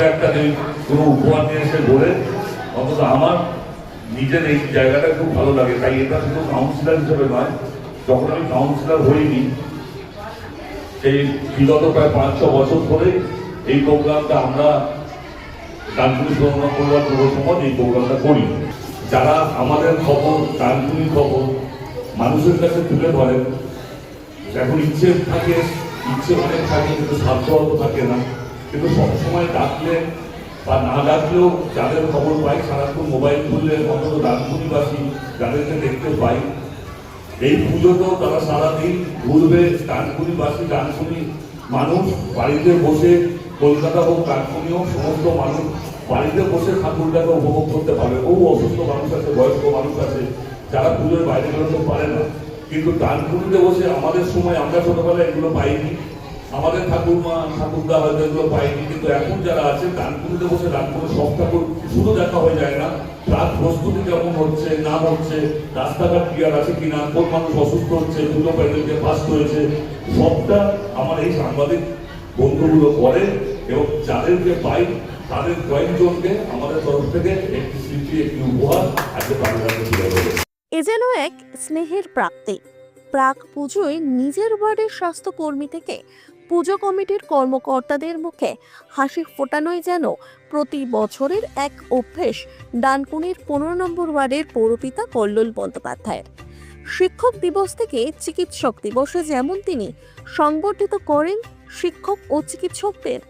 আমাকে একটা কোনো উপহার নিয়ে এসে বলে, অথচ আমার নিজের এই জায়গাটা খুব ভালো লাগে। তাই এটা শুধু কাউন্সিলর হিসেবে নয়, যখন আমি কাউন্সিলর হইনি, সেই বিগত প্রায় পাঁচ, ছ বছর ধরে এই প্রোগ্রামটা আমরা ডানকুনি প্রোগ্রাম পরিবার যুব এই প্রোগ্রামটা করি। যারা আমাদের খবর ডানকুনির খবর মানুষের কাছে তুলে ধরেন এখন ইচ্ছে থাকে, ইচ্ছে অনেক থাকে, কিন্তু স্বার্থ থাকে না। কিন্তু সবসময় ডাকলে বা না ডাকলেও যাদের খবর পাই সারাক্ষণ মোবাইল খুললে অন্তত ডানকুনিবাসী যাদেরকে দেখতে পাই। এই পুজোতেও তারা সারাদিন ঘুরবে ডানকুনিবাসী ডানকুনি মানুষ বাড়িতে বসে কলকাতা হোক ডানকুনি হোক, সমস্ত মানুষ বাড়িতে বসে ঠাকুরটাকে উপভোগ করতে পারবে। বহু অসুস্থ মানুষ আছে, বয়স্ক মানুষ আছে, যারা পুজোর বাইরে বেরোতে পারে না। কিন্তু ডানকুনিতে বসে আমাদের সময় আমরা ছোটবেলায় এগুলো পাইনি। আমাদের ঠাকুরমা, ঠাকুরদা হয়তো এগুলো কিন্তু এখন যারা আছে ডানকুনিতে বসে ডানকুনি সব ঠাকুর শুধু দেখা হয়ে যায় না। রাত প্রস্তুতি কেমন হচ্ছে, না হচ্ছে, রাস্তাঘাট ক্লিয়ার আছে কিনা, কোন মানুষ অসুস্থ হচ্ছে পুজো প্যান্ডেলকে ফাস্ট হয়েছে সবটা আমার এই সাংবাদিক বন্ধুগুলো করে এবং যাদেরকে পাই, তাদের কয়েকজনকে আমাদের তরফ থেকে একটি স্মৃতি, একটি উপহার আজকে তুলে এ যেন এক স্নেহের প্রাপ্তি। প্রাক পুজোয় নিজের ওয়ার্ডের স্বাস্থ্যকর্মী থেকে পুজো কমিটির কর্মকর্তাদের মুখে হাসি ফোটানোই যেন প্রতি বছরের এক অভ্যেস ডানকুনির পনেরো নম্বর ওয়ার্ডের পৌরপিতা কল্লোল বন্দ্যোপাধ্যায়ের। শিক্ষক দিবস থেকে চিকিৎসক দিবসে যেমন তিনি সংগঠিত করেন, শিক্ষক ও চিকিৎসকদের,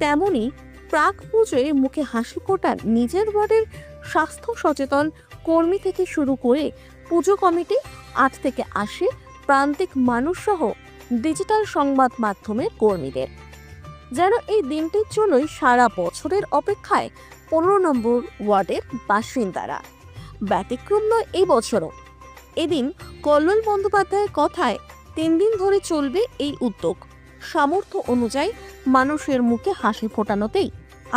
তেমনি প্রাক পুজোয় মুখে হাসি ফোটান নিজের ওয়ার্ডের স্বাস্থ্য সচেতন কর্মী থেকে শুরু করে পুজো কমিটি আট থেকে আশি প্রান্তিক মানুষ সহ ডিজিটাল সংবাদ মাধ্যমের কর্মীদের। যেন এই দিনটির জন্যই সারা বছরের অপেক্ষায় পনেরো নম্বর ওয়ার্ডের বাসিন্দারা। ব্যতিক্রম নয় এই বছরও। এদিন কল্লোল বন্দ্যোপাধ্যায়ের কথায় তিন দিন ধরে চলবে এই উদ্যোগ। সামর্থ্য অনুযায়ী মানুষের মুখে হাসি ফোটানোতেই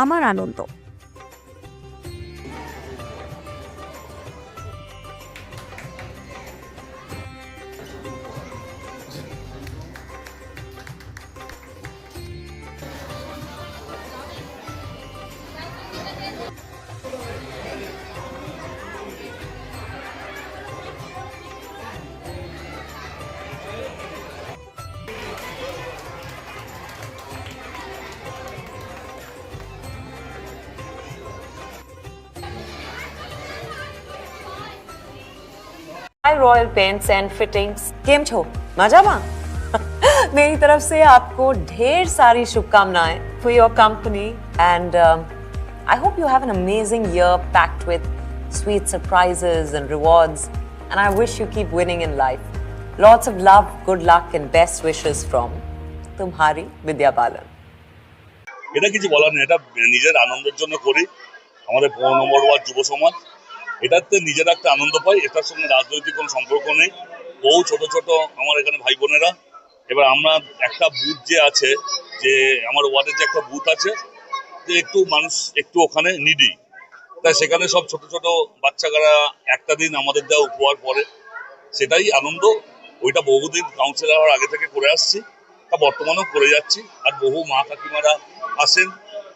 আমার আনন্দ। Royal Paints and Fittings Fittings छो मज़ा મજામાં मेरी तरफ़ से आपको ढेर सारी शुभकामनाएँ for your company and I hope you have an amazing year packed with sweet surprises and rewards, and I wish you keep winning in life. Lots of love, good luck, and best wishes from Tumhari Vidya Balan. এটা কিছু বলার নেই এটা নিজের আনন্দের জন্য করি আমাদের পনেরো নম্বর ওয়ার্ড যুব সমাজ এটাতে নিজের একটা আনন্দ পাই এটার সঙ্গে রাজনৈতিক কোনো সম্পর্ক নেই বহু ছোট ছোট আমার এখানে ভাই বোনেরা এবার আমরা একটা বুথ যে আছে যে আমার ওয়ার্ডের যে একটা বুথ আছে একটু মানুষ একটু ওখানে নিডি তাই সেখানে সব ছোট ছোট বাচ্চারা একটা দিন আমাদের দেওয়া উপহার পরে। সেটাই আনন্দ। ওইটা বহুদিন কাউন্সিলর হওয়ার আগে থেকে করে আসছি। তা বর্তমানেও করে যাচ্ছি। আর বহু মা কাকিমারা আসেন।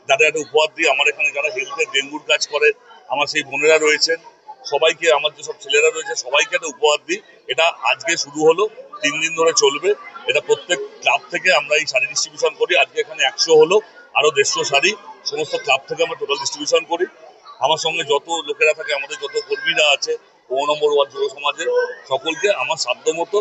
যাদের একটা উপহার দিয়ে আমার এখানে যারা হেলথের ডেঙ্গুর কাজ করে, আমার সেই বোনেরা রয়েছেন। সবাইকে, আমার যেসব ছেলেরা রয়েছে, সবাইকে একটা উপহার দিই। এটা আজকে শুরু হলো। তিন দিন ধরে চলবে। এটা প্রত্যেক ক্লাব থেকে আমরা এই শাড়ি ডিস্ট্রিবিউশন করি। আজকে এখানে একশো হলো। আরও দেড়শো শাড়ি, সমস্ত ক্লাব থেকে আমরা টোটাল ডিস্ট্রিবিউশন করি। আমার সঙ্গে যত লোকেরা থাকে, আমাদের যত কর্মীরা আছে পনেরো নম্বর ওয়ার্ড যুব সমাজের সকলকে আমার সাধ্য মতো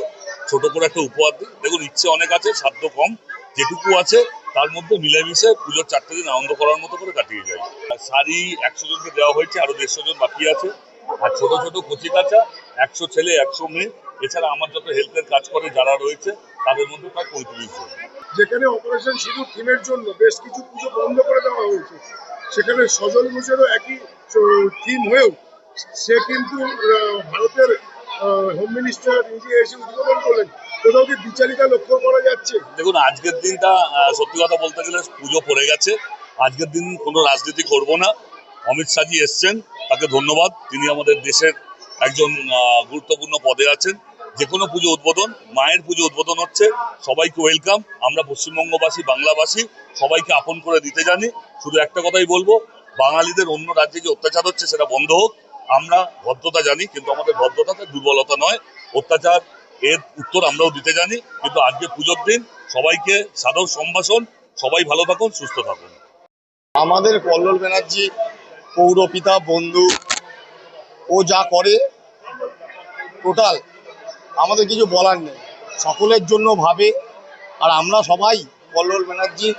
ছোট করে একটা উপহার দিই। দেখুন, ইচ্ছে অনেক আছে, সাধ্য কম, যেটুকু আছে, তার মধ্যে মিলেমিশে পুজোর চারটে দিন আনন্দ করার মতো করে কাটিয়ে যায় শাড়ি একশো জনকে দেওয়া হয়েছে, আরও দেড়শো জন বাকি আছে। আর ছোট ছোট কচি কাঁচা, একশো ছেলে, একশো মেয়ে। এছাড়া আমার যত হেলথের কাজ করে যারা রয়েছে, তাদের মধ্যে প্রায় পঁয়ত্রিশ জন। যেখানে অপারেশন সিঁদুর থিমের জন্য বেশ কিছু পুজো বন্ধ করে দেওয়া হয়েছে, সেখানে সজল ঘোষেরও একই থিম হয়েও সে কিন্তু ভারতের হোম মিনিস্টার নিজে এসে উদ্বোধন করলেন। কোথাও কি বিচারিতা লক্ষ্য করা যাচ্ছে? দেখুন, আজকের দিনটা সত্যি কথা বলতে গেলে পুজো পড়ে গেছে। আজকের দিন কোনো রাজনীতি করব না। অমিত শাহজি এসছেন, তাকে ধন্যবাদ। তিনি আমাদের দেশের একজন গুরুত্বপূর্ণ পদে আছেন। যে কোনো পুজো উদ্বোধন, মায়ের পুজো উদ্বোধন হচ্ছে, সবাইকে ওয়েলকাম আমরা পশ্চিমবঙ্গবাসী, বাংলাবাসী, সবাইকে আপন করে দিতে জানি। শুধু একটা কথাই বলব, বাঙালিদের অন্য রাজ্যে যে অত্যাচার হচ্ছে সেটা বন্ধ হোক। আমরা ভদ্রতা জানি, কিন্তু আমাদের ভদ্রতাতে দুর্বলতা নয়। অত্যাচার এর উত্তর আমরাও দিতে জানি, কিন্তু আজকে পুজোর দিন সবাইকে সাদর সম্ভাষণ। সবাই ভালো থাকুন, সুস্থ থাকুন। আমাদের কল্লোল ব্যানার্জি, পৌরপিতা, বন্ধু, ও যা করে টোটাল আমাদের কিছু বলার নেই। সকলের জন্য ভাবে, আর আমরা সবাই কল্লোল ব্যানার্জি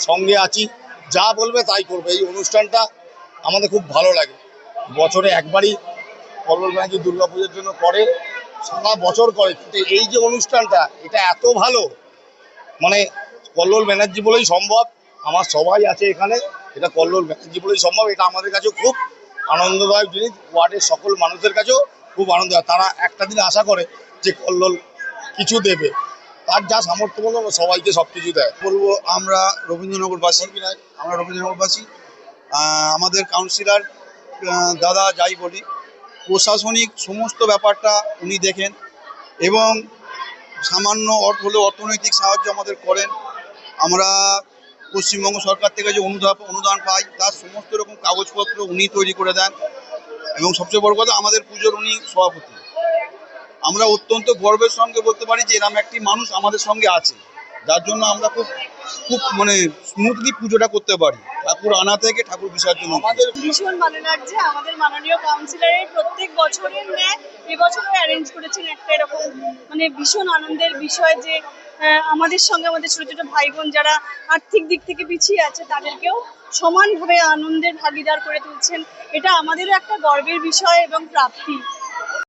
সঙ্গে আছি। যা বলবে তাই করবে। এই অনুষ্ঠানটা আমাদের খুব ভালো লাগে। বছরে একবারই কল্লোল ব্যানার্জি দুর্গাপুজোর জন্য করে, সারা বছর করে। কিন্তু এই যে অনুষ্ঠানটা, এটা এত ভালো মানে কল্লোল ব্যানার্জি বলেই সম্ভব। আমার সবাই আছে এখানে, এটা কল্লোল ব্যানার্জি বলেই সম্ভব। এটা আমাদের কাছে খুব আনন্দদায়ক জিনিস। ওয়ার্ডের সকল মানুষের কাছেও খুব আনন্দ। তারা একটা দিন আশা করে যে কল্লোল কিছু দেবে, তার যা সামর্থ্য মতো সবাইকে সব কিছু দেয়। বলব আমরা রবীন্দ্রনগরবাসী আমরা রবীন্দ্রনগরবাসী আমাদের কাউন্সিলর দাদা যাই বলি, প্রশাসনিক সমস্ত ব্যাপারটা উনি দেখেন এবং সামান্য অর্থ হলেও অর্থনৈতিক সাহায্য আমাদের করেন। আমরা পশ্চিমবঙ্গ সরকার থেকে যে অনুদান অনুদান পাই, তার সমস্ত রকম কাগজপত্র উনি তৈরি করে দেন এবং সবচেয়ে বড় কথা আমাদের পুজোর উনি সভাপতি। আমরা অত্যন্ত গর্বের সঙ্গে বলতে পারি যে এরকম একটি মানুষ আমাদের সঙ্গে আছে। যার জন্য আমরা খুব খুব মানে স্মুথলি পুজোটা করতে পারি। ঠাকুর আনা থেকে ঠাকুর বিসর্জন আমাদের ভীষণ ভালো লাগছে আমাদের মাননীয় কাউন্সিলরের প্রত্যেক বছরের ন্যায় এবছরও অ্যারেঞ্জ করেছেন একটা এরকম মানে ভীষণ আনন্দের বিষয় যে আমাদের সঙ্গে আমাদের ছোট ছোট ভাই বোন যারা আর্থিক দিক থেকে পিছিয়ে আছে, তাদেরকেও সমানভাবে আনন্দের ভাগিদার করে তুলছেন। এটা আমাদেরও একটা গর্বের বিষয় এবং প্রাপ্তি।